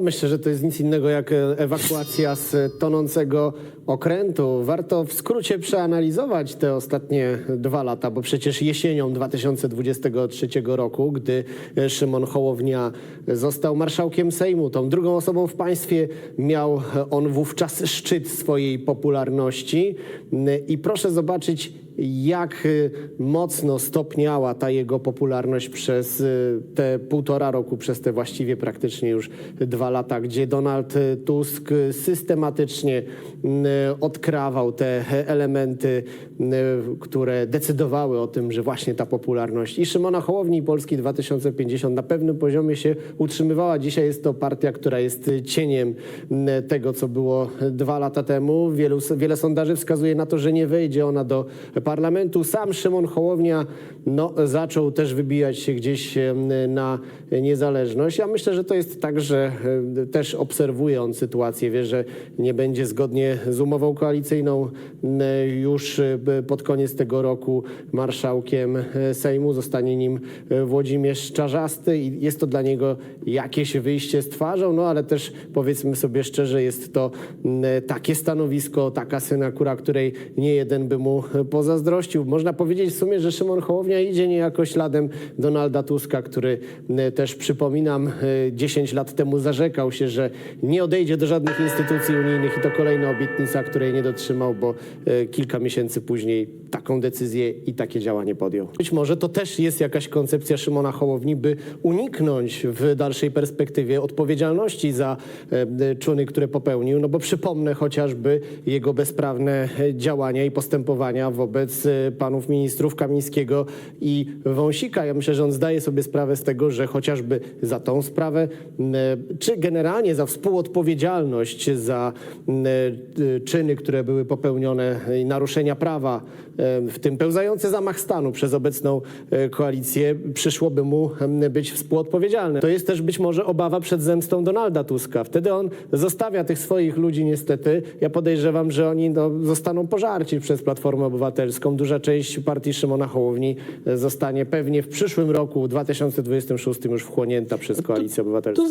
Myślę, że to jest nic innego jak e, ewakuacja z tonącego okrętu. Warto w skrócie przeanalizować te ostatnie dwa lata, bo przecież jesienią 2023 roku, gdy e, Szymon Hołownia został marszałkiem Sejmu, tą drugą osobą w państwie, miał e, on wówczas szczyt swojej popularności. I proszę zobaczyć, jak y, mocno stopniała ta jego popularność przez y, te półtora roku, przez te właściwie praktycznie już dwa lata, gdzie Donald y, Tusk systematycznie odkrawał te elementy, które decydowały o tym, że właśnie ta popularność i Szymona Hołowni Polski 2050 na pewnym poziomie się utrzymywała. Dzisiaj jest to partia, która jest cieniem tego, co było dwa lata temu. Wielu, wiele sondaży wskazuje na to, że nie wejdzie ona do parlamentu. Sam Szymon Hołownia no, zaczął też wybijać się gdzieś em, na niezależność. Ja myślę, że to jest tak, że e, też obserwuje on sytuację, wie, że nie będzie zgodnie z umową koalicyjną już e, pod koniec tego roku marszałkiem e, Sejmu. Zostanie nim e, Włodzimierz Czarzasty i jest to dla niego jakieś wyjście z twarzą, no ale też powiedzmy sobie szczerze, jest to takie stanowisko, taka synekura, której nie jeden by mu pozazdrościł. Można powiedzieć w sumie, że Szymon Hołownia idzie niejako śladem Donalda Tuska, który m, też przypominam e, 10 lat temu zarzekał się, że nie odejdzie do żadnych instytucji unijnych i to kolejna obietnica, której nie dotrzymał, bo e, kilka miesięcy później taką decyzję i takie działanie podjął. Być może to też jest jakaś koncepcja Szymona Hołowni, by uniknąć w dalszej perspektywie odpowiedzialności za e, czyny, które popełnił, no bo przypomnę chociażby jego bezprawne e, działania i postępowania wobec e, panów ministrów Kamińskiego i Wąsika. Ja myślę, że on zdaje sobie sprawę z tego, że chociażby za tą sprawę, e, czy generalnie za współodpowiedzialność za e, czyny, które były popełnione i naruszenia prawa, w tym pełzający zamach stanu przez obecną koalicję, przyszłoby mu być współodpowiedzialny. To jest też być może obawa przed zemstą Donalda Tuska. Wtedy on zostawia tych swoich ludzi niestety. Ja podejrzewam, że oni no, zostaną pożarci przez Platformę Obywatelską. Duża część partii Szymona Hołowni e, zostanie pewnie w przyszłym roku, 2026 już wchłonięta przez Koalicję Obywatelską.